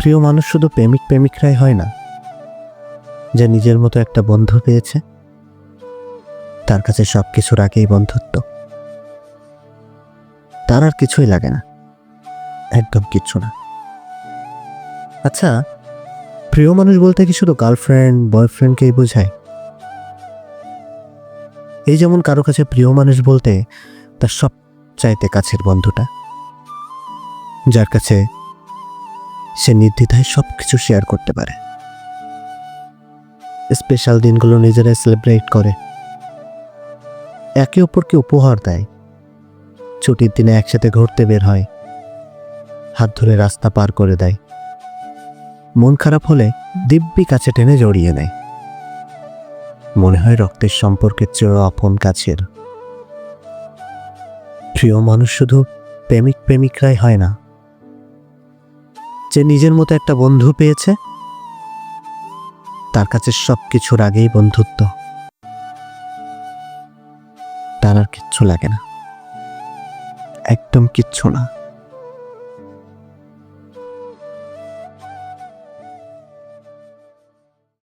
প্রিয় মানুষ শুধু প্রেমিক প্রেমিকরাই হয় না, যে নিজের মতো একটা বন্ধু পেয়েছে, তার কাছে সব কিছুর আগেই বন্ধুত্ব। তার আর কিছুই লাগে না, একদম কিচ্ছু না। আচ্ছা প্রিয় মানুষ বলতে কি শুধু গার্লফ্রেন্ড, বয়ফ্রেন্ডকেই বোঝায়? এই যেমন কারও কাছে প্রিয় মানুষ বলতে তার সব চাইতে কাছের বন্ধুটা, যার কাছে সে নির্দ্বিধায় সব কিছু শেয়ার করতে পারে। স্পেশাল দিনগুলো নিজেরাই সেলিব্রেট করে। একে অপরকে উপহার দেয়। ছুটির দিনে একসাথে ঘুরতে বের হয়। হাত ধরে রাস্তা পার করে দেয়। মন খারাপ হলে দিব্যি কাছে টেনে জড়িয়ে নেয়। মনে হয় রক্তের সম্পর্কের চেয়েও আপন কাছের। প্রিয় মানুষ শুধু প্রেমিক প্রেমিকরাই হয় না। যে নিজের মতো একটা বন্ধু পেয়েছে? তার কাছে সব কিছুর আগেই বন্ধুত্ব। তার আর কিচ্ছু লাগে না। একদম কিচ্ছু না।